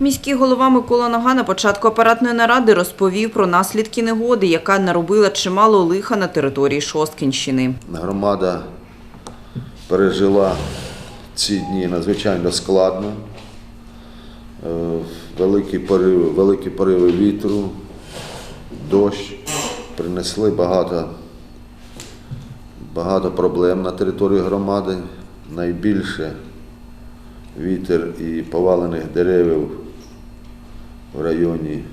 Міський голова Микола Нога на початку апаратної наради розповів про наслідки негоди, яка наробила чимало лиха на території Шосткінщини. Громада пережила ці дні надзвичайно складно. Е, Великі пориви, великі пориви вітру, дощ принесли багато, багато проблем на території громади. Найбільше вітер і повалених деревів в районі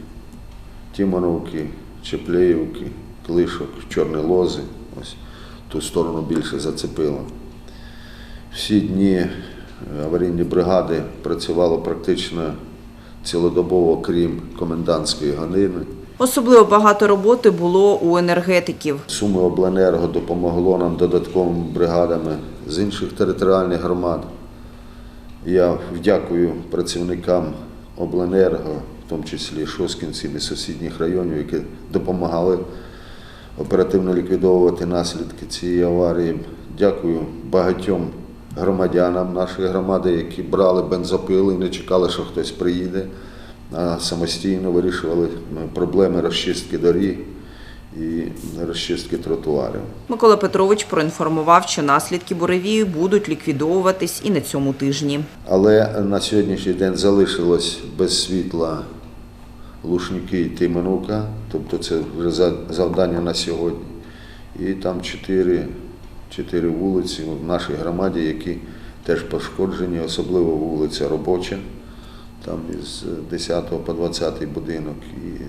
Тімоновки, Чеплеївки, Клишок, Чорні Лози. Ось ту сторону більше зацепило. Всі дні е, аварійні бригади працювали практично цілодобово, крім комендантської години. Особливо багато роботи було у енергетиків. Суми Обленерго допомогло нам додатковими бригадами з інших територіальних громад. Я вдякую працівникам Обленерго, в тому числі Шоскінців і сусідніх районів, які допомагали оперативно ліквідовувати наслідки цієї аварії. Дякую багатьом громадянам нашої громади, які брали бензопили і не чекали, що хтось приїде, а самостійно вирішували проблеми розчистки доріг і розчистки тротуарів. Микола Петрович проінформував, що наслідки буревію будуть ліквідовуватись і на цьому тижні. Але на сьогоднішній день залишилось без світла Лушники і Тименука, тобто це вже за- завдання на сьогодні. І там чотири, чотири вулиці в нашій громаді, які теж пошкоджені, особливо вулиця Робоча, там із 10 по 20 будинок і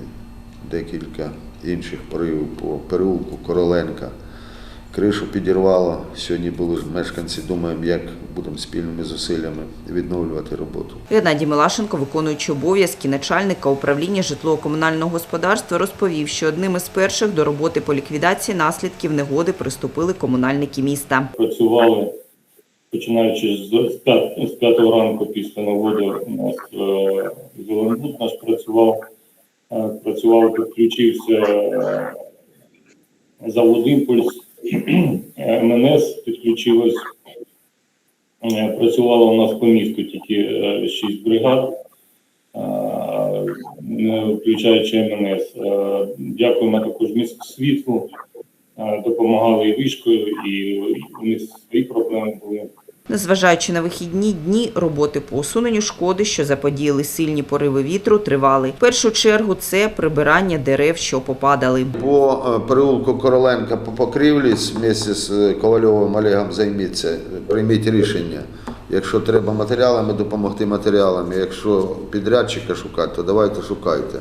декілька інших поривів по переулку Короленка. Кришу підірвало. Сьогодні були мешканці, думаємо, як будемо спільними зусиллями відновлювати роботу. Геннадій Милашенко, виконуючи обов'язки начальника управління житлово-комунального господарства, розповів, що одним із перших до роботи по ліквідації наслідків негоди приступили комунальники міста. працювали, починаючи з, з, п'ят, з п'ятого ранку після наводи у нас е, Зеленбуд наш працював, е, працював, підключився е, завод «Імпульс», МНС підключилось, Е, працювало у нас по місту тільки е, шість бригад, е, не включаючи МНС. Е, Дякуємо також міськ світлу, е, допомагали і вишкою, і у них свої проблеми були. Незважаючи на вихідні дні, роботи по усуненню шкоди, що заподіяли сильні пориви вітру, тривали. В першу чергу це прибирання дерев, що попадали. По е, переулку Короленка по покрівлі вместе з е, Ковальовим Олегом займіться, прийміть рішення. Якщо треба матеріалами, допомогти матеріалами. Якщо підрядчика шукати, то давайте шукайте.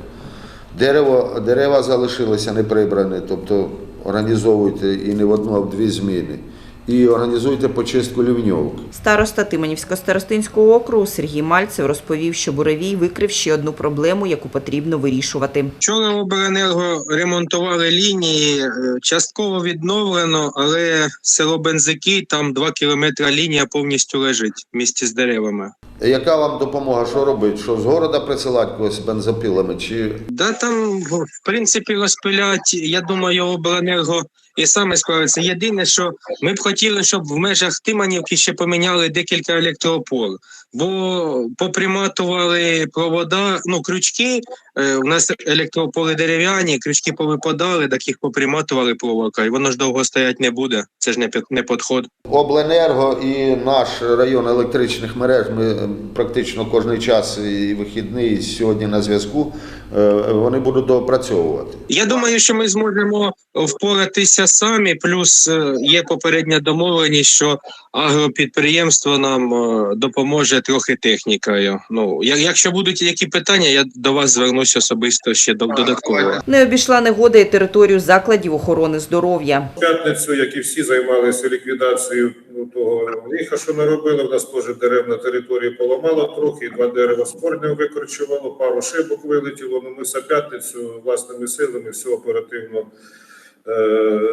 Дерево, дерева залишилися не прибрані, тобто організовуйте і не в одну, а в дві зміни. І організуйте почистку лівньовки. Староста Тиманівсько-Старостинського округу Сергій Мальцев розповів, що буревій викрив ще одну проблему, яку потрібно вирішувати. Вчора обленерго ремонтували лінії, е, частково відновлено, але село Бензики, там 2 кілометри лінія повністю лежить в місті з деревами. Яка вам допомога? Що робити? Що з города присилати когось бензопілами? Чи Да там, в принципі, розпилять, я думаю, обленерго і саме справиться. Єдине, що ми б хотіли, щоб в межах Тиманівки ще поміняли декілька електроопор, бо поприматували провода, ну, крючки, е, у нас електроопори дерев'яні, крючки повипадали, так їх поприматували проволока, і воно ж довго стоять не буде, це ж не, під- не підход. Обленерго і наш район електричних мереж, ми е, практично кожен час і вихідний, і сьогодні на зв'язку, е, вони будуть доопрацьовувати. Я думаю, що ми зможемо впоратися самі. Плюс е, є попередня домовленість, що агропідприємство нам е, допоможе трохи технікою. Ну якщо будуть які питання, я до вас звернусь особисто ще до- додатково. Не обійшла негода і територію закладів охорони здоров'я. В п'ятницю, як і всі, займалися ліквідацією ну, того лиха, що наробили. У нас теж дерев на території поламало трохи, два дерева з корнем викорчувало, пару шибок вилетіло. Ну, ми за п'ятницю власними силами все оперативно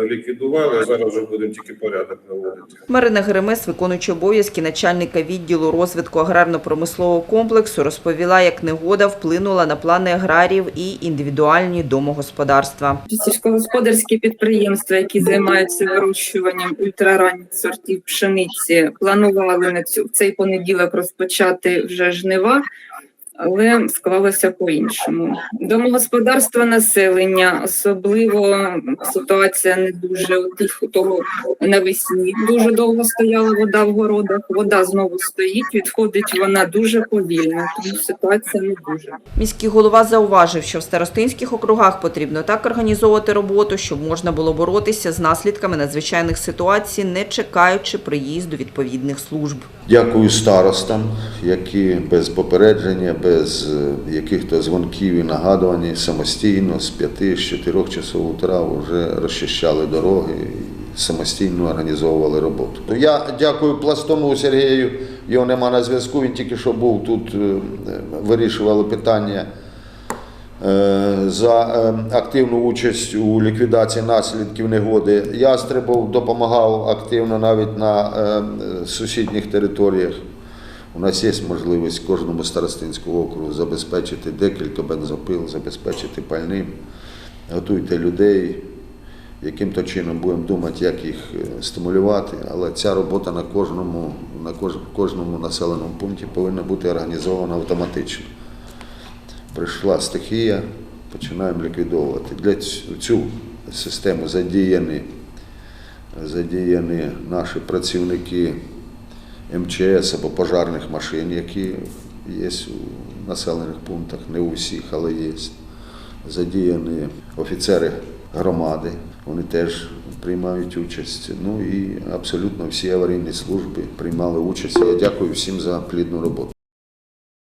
ліквідували. Зараз вже будемо тільки порядок наводити. Марина Геремес, виконуючи обов'язки начальника відділу розвитку аграрно-промислового комплексу, розповіла, як негода вплинула на плани аграріїв і індивідуальні домогосподарства. Сільськогосподарські підприємства, які займаються вирощуванням ультраранніх сортів пшениці, планували на цю в цей понеділок розпочати вже жнива. Але склалося по-іншому. Домогосподарства населення, особливо ситуація не дуже у тих, у того навесні. Дуже довго стояла вода в городах. Вода знову стоїть, відходить вона дуже повільно, тому ситуація не дуже. Міський голова зауважив, що в старостинських округах потрібно так організовувати роботу, щоб можна було боротися з наслідками надзвичайних ситуацій, не чекаючи приїзду відповідних служб. Дякую старостам, які без попередження, без е, яких-то дзвонків і нагадувань самостійно з 5 з 4 часов утра вже розчищали дороги самостійно організовували роботу. Я дякую Пластону Сергію, його нема на зв'язку, він тільки що був тут, е, вирішували питання е, за е, активну участь у ліквідації наслідків негоди. Ястребов допомагав активно навіть на сусідніх територіях. У нас є можливість кожному старостинському округу забезпечити декілька бензопил, забезпечити пальним. Готуйте людей, яким то чином будемо думати, як їх е, стимулювати. Але ця робота на кожному, на кожному населеному пункті повинна бути організована автоматично прийшла стихія, починаємо ліквідовувати. Для цю систему задіяні, задіяні наші працівники МЧС або пожарних машин, які є у населених пунктах, не у всіх, але є. Задіяні офіцери громади, вони теж приймають участь. Ну і абсолютно всі аварійні служби приймали участь. Я дякую всім за плідну роботу.